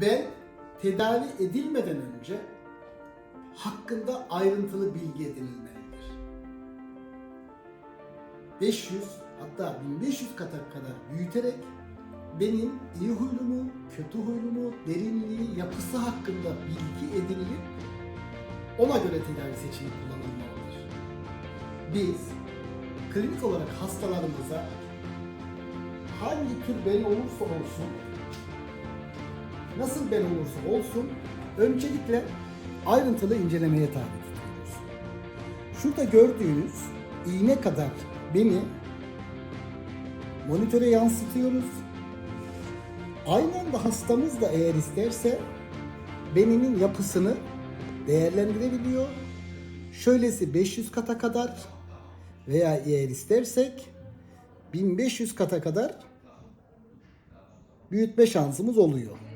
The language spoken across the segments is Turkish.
Ben tedavi edilmeden önce hakkında ayrıntılı bilgi edinilmelidir. 500 hatta 1500 kata kadar büyüterek benim iyi huylumu, kötü huylumu, derinliği, yapısı hakkında bilgi edinilip ona göre tedavi seçeneği kullanılmalıdır. Biz klinik olarak hastalarımıza hangi tür ben olursa olsun, nasıl ben olursa olsun öncelikle ayrıntılı incelemeye tabi tutuyoruz. Şurada gördüğünüz iğne kadar beni monitöre yansıtıyoruz. Aynı anda hastamız da eğer isterse beninin yapısını değerlendirebiliyor. Şöylesi 500 kata kadar veya eğer istersek 1500 kata kadar büyütme şansımız oluyor.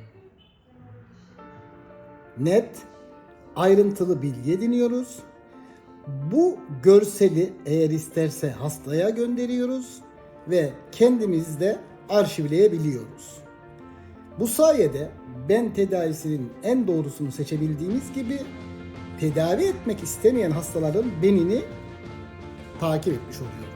Net, ayrıntılı bilgi ediniyoruz. Bu görseli eğer isterse hastaya gönderiyoruz ve kendimiz de arşivleyebiliyoruz. Bu sayede ben tedavisinin en doğrusunu seçebildiğimiz gibi tedavi etmek istemeyen hastaların benini takip etmiş oluyoruz.